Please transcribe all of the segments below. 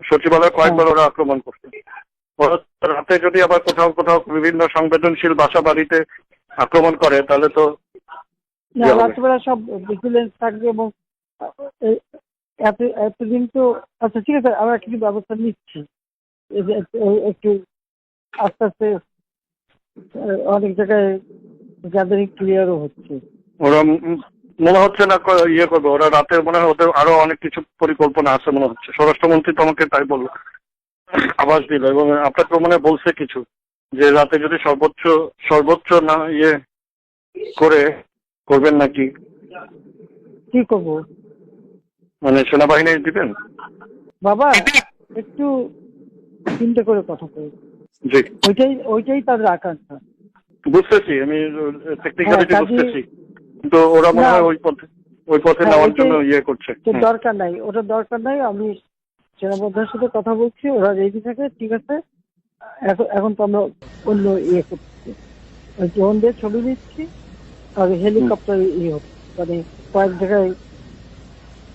সচিবালয় কয়েকবার ওরা আক্রমণ করছে। ওরা রাতে যদি আবার কোথাও কোথাও বিভিন্ন সংবেদনশীল বাসা বাড়িতে আক্রমণ করে তাহলে তো হবে? রাত্রেবেলা সব ভিজিলেন্স থাকবে এবং এত এতদিন তো আচ্ছা ঠিক আছে আমরা কিছু ব্যবস্থা নিচ্ছি। একটু- আস্তে আস্তে অনেক জায়গায় গ্যাদারিং ক্লিয়ারও হচ্ছে। ওরা মনে হচ্ছে না ইয়ে করবে ওরা রাতে মনে হয় ওদের আরও অনেক কিছু পরিকল্পনা আছে মনে হচ্ছে। স্বরাষ্ট্রমন্ত্রী তো আমাকে তাই বলল আভাস দিল এবং আপনাকে মনে বলছে কিছু যে রাতে যদি সর্বোচ্চ সর্বোচ্চ না ইয়ে করে করবেন নাকি? কি করব? মানে সেনাবাহিনী দিবেন? বাবা একটু চিন্তা করে কথা কই জি। ওইটাই ওইটাই তাদের আকাঙ্ক্ষা। বুঝতেছি আমি টেকনিক্যালিটি হ্যাঁ, বুঝতেছি। কিন্তু ওরা মনে হয় ওই পথে ওই পথে হ্যাঁ, নেওয়ার জন্য ইয়ে করছে। তো দরকার নাই ওটা দরকার নাই আমি সেনাবাহিনীর সাথে কথা বলছি ওরা রেডি থাকে ঠিক আছে। এখন তো আমরা অন্য ইয়ে করছি। ড্রোন দিয়ে ছবি দিচ্ছি আর হেলিকপ্টার ইয়ে হচ্ছে। মানে কয়েক জায়গায়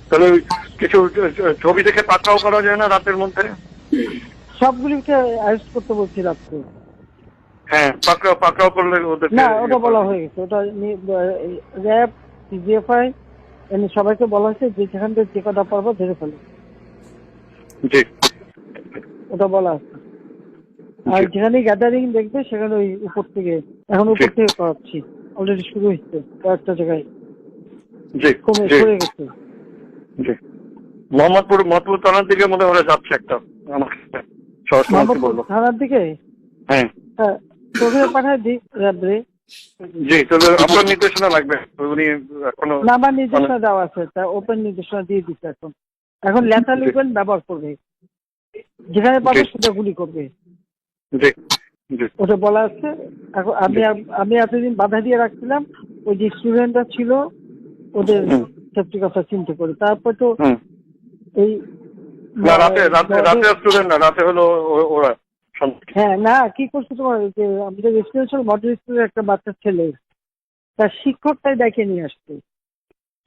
তাহলে কিছু ছবি দেখে পাকড়াও করা যায় না রাতের মধ্যে? সবগুলিকে অ্যারেস্ট করতে বলছি রাত্রে। হ্যাঁ পাকড়াও পাকড়াও করলে ওদের না ওটা বলা হয়ে গেছে। ওটা র্যাব সিজিএফআই এমনি সবাইকে বলা হয়েছে যে যেখান থেকে যে কটা পারব ধরে ফেলো। জি। ওটা বলা আছে। আর। যেখানে গ্যাদারিং দেখবে সেখানে ওই উপর থেকে এখন উপর থেকে করাচ্ছি। অলরেডি শুরু হয়েছে কয়েকটা জায়গায়। জি কমে সরে গেছে। জি। মোহাম্মদপুর মোহাম্মদপুর থানার দিকে মনে হয় যাচ্ছে একটা। আমাকে স্বরাষ্ট্রমন্ত্রী বলল থানার দিকে? হ্যাঁ। হ্যাঁ তোকে পাঠায় দিই র্যাবরে জি তাহলে আপনার নির্দেশনা লাগবে। উনি এখনও না আমার নির্দেশনা দেওয়া আছে। তা ওপেন নির্দেশনা দিয়ে দিচ্ছে এখন। এখন জি। ওপেন ব্যবহার করবে। যেখানে পাবে সেটা গুলি করবে। জি ওটা বলা আছে। এখন আমি আমি এতদিন বাধা দিয়ে রাখছিলাম ওই যে স্টুডেন্টরা ছিল ওদের। সেফটি কথা চিন্তা করে। তারপর তো এই রাতে রাতে রাতে স্টুডেন্ট না রাতে হলো ওরা। হ্যাঁ না কি করছে তোমার যে আমাদের রেসিডেন্সিয়াল মডেল স্কুলের একটা বাচ্চা ছেলে। তার শিক্ষকটাই দেখে নিয়ে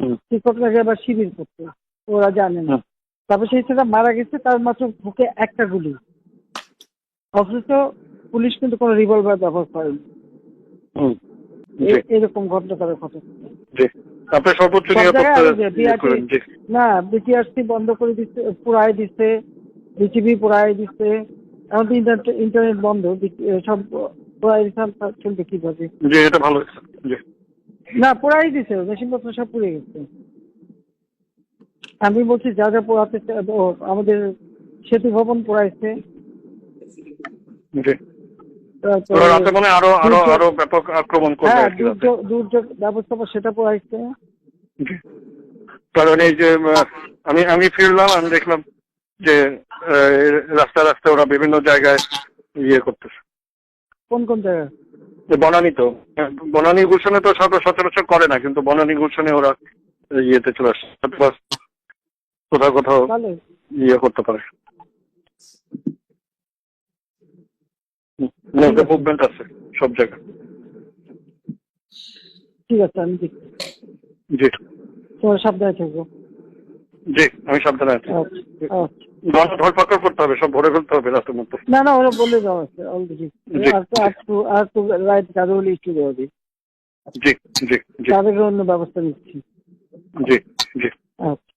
হুম। শিক্ষকটাকে আবার শিবির করতে। ওরা জানে না। তারপর সেই ছেলেটা মারা গেছে তার মাত্র বুকে একটা গুলি। অথচ পুলিশ কিন্তু কোনো রিভলভার ব্যবহার করেনি এরকম ঘটনা তারা ঘটেছে সর্বোচ্চ জি। না বিটিআরসি বন্ধ করে দিচ্ছে পুরাই দিচ্ছে বিটিভি পুরাই দিচ্ছে। এখন তো ইন্টারনেট ইন্টারনেট বন্ধ সব দিচ্ছে আর চলবে কীভাবে? জি এটা ভালো জি। না পুরাই দিছে মেশিনপত্র সব পুড়ে গেছে। আমি বলছি যা যা পোড়াতে আমাদের সেতু ভবন পোড়াইছে। জি। রাতে মানে আরও আরও আরও ব্যাপক আক্রমণ করবে হ্যাঁ। দুর্যোগ ব্যবস্থাপনা সেটা পোড়াইছে। কারণ এই যে আমি আমি ফিরলাম আমি দেখলাম যে আহ, রাস্তা রাস্তায় ওরা বিভিন্ন জায়গায় ইয়ে করতেছে। কোন কোন জায়গায়? বনানি তো। বনানি গুলশানে তো সব সচরাচর করে না কিন্তু বনানি গুলশানে ওরা ইয়েতে চলে আসে। কোথাও কোথাও ইয়ে করতে পারে। মুভমেন্ট আছে। সব জায়গায়। ঠিক আছে আমি দেখছি। জি। তোমার সাবধানে থাকব। জি আমি সাবধানে আছি। আচ্ছা। গণ করতে হবে সব ভরে ফেলতে হবে রাস্তার মধ্যে। না না ওরা বলে দেওয়া আছে অলরেডি আর তো আর তো আর তো রাইট গাড়ি ইস্যু দেওয়া দিই। জি জি জি। তাদেরকে অন্য ব্যবস্থা নিচ্ছি জি জি। আচ্ছা।